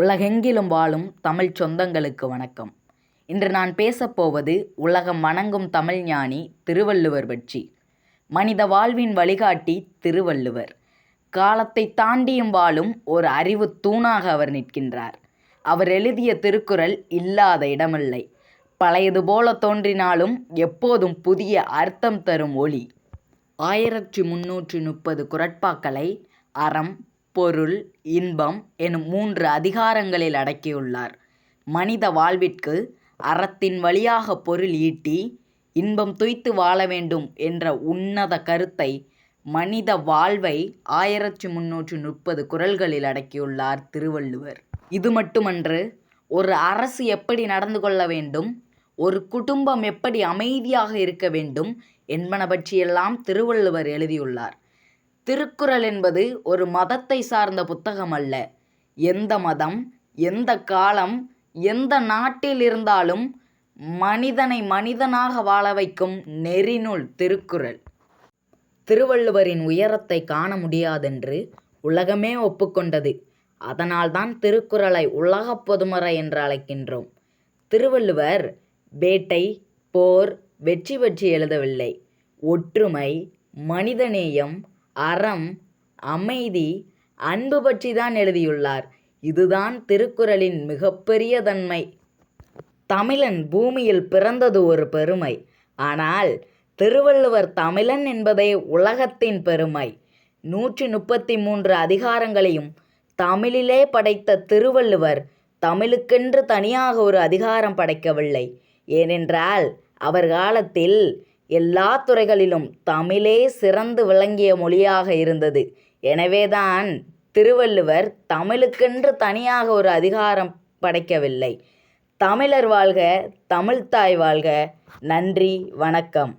உலகெங்கிலும் வாழும் தமிழ் சொந்தங்களுக்கு வணக்கம். இன்று நான் பேசப்போவது உலகம் வணங்கும் தமிழ் ஞானி திருவள்ளுவர் பற்றி மனித வாழ்வின் வழிகாட்டி திருவள்ளுவர். காலத்தை தாண்டியும் வாழும் ஒரு அறிவுத் தூணாக அவர் நிற்கின்றார். அவர் எழுதிய திருக்குறள் இல்லாத இடமில்லை. பழையது போல தோன்றினாலும் எப்போதும் புதிய அர்த்தம் தரும் ஒளி. ஆயிரத்தி முன்னூற்றி முப்பது குரட்பாக்களை அறம் பொருள் இன்பம் எனும் மூன்று அதிகாரங்களில் அடக்கியுள்ளார். மனித வாழ்விற்கு அறத்தின் வழியாக பொருள் ஈட்டி இன்பம் துய்த்து வாழ வேண்டும் என்ற உன்னத கருத்தை மனித வாழ்வை ஆயிரத்தி முன்னூற்றி முப்பது குறள்களில் அடக்கியுள்ளார் திருவள்ளுவர். இது மட்டுமன்று ஒரு அரசு எப்படி நடந்து கொள்ள வேண்டும் ஒரு குடும்பம் எப்படி அமைதியாக இருக்க வேண்டும் என்பன பற்றியெல்லாம் திருவள்ளுவர் எழுதியுள்ளார். திருக்குறள் என்பது ஒரு மதத்தை சார்ந்த புத்தகம் அல்ல. எந்த மதம் எந்த காலம் எந்த நாட்டில் இருந்தாலும் மனிதனை மனிதனாக வாழ வைக்கும் நெறிநூல் திருக்குறள். திருவள்ளுவரின் உயரத்தை காண முடியாதென்று உலகமே ஒப்புக்கொண்டது. அதனால்தான் திருக்குறளை உலகப் பொதுமறை என்று அழைக்கின்றோம். திருவள்ளுவர் வேட்டை போர் வெற்றி பற்றி எழுதவில்லை. ஒற்றுமை மனிதநேயம் அறம் அமைதி அன்பு பற்றி தான் எழுதியுள்ளார். இதுதான் திருக்குறளின் மிகப்பெரிய தன்மை. தமிழன் பூமியில் பிறந்தது ஒரு பெருமை. ஆனால் திருவள்ளுவர் தமிழன் என்பதே உலகத்தின் பெருமை. நூற்றி முப்பத்தி மூன்று அதிகாரங்களையும் தமிழிலே படைத்த திருவள்ளுவர் தமிழுக்கென்று தனியாக ஒரு அதிகாரம் படைக்கவில்லை. ஏனென்றால் அவர் காலத்தில் எல்லா துறைகளிலும் தமிழே சிறந்து விளங்கிய மொழியாக இருந்தது. எனவேதான் திருவள்ளுவர் தமிழுக்கென்று தனியாக ஒரு அதிகாரம் படைக்கவில்லை. தமிழர் வாழ்க தமிழ்த்தாய் வாழ்க. நன்றி வணக்கம்.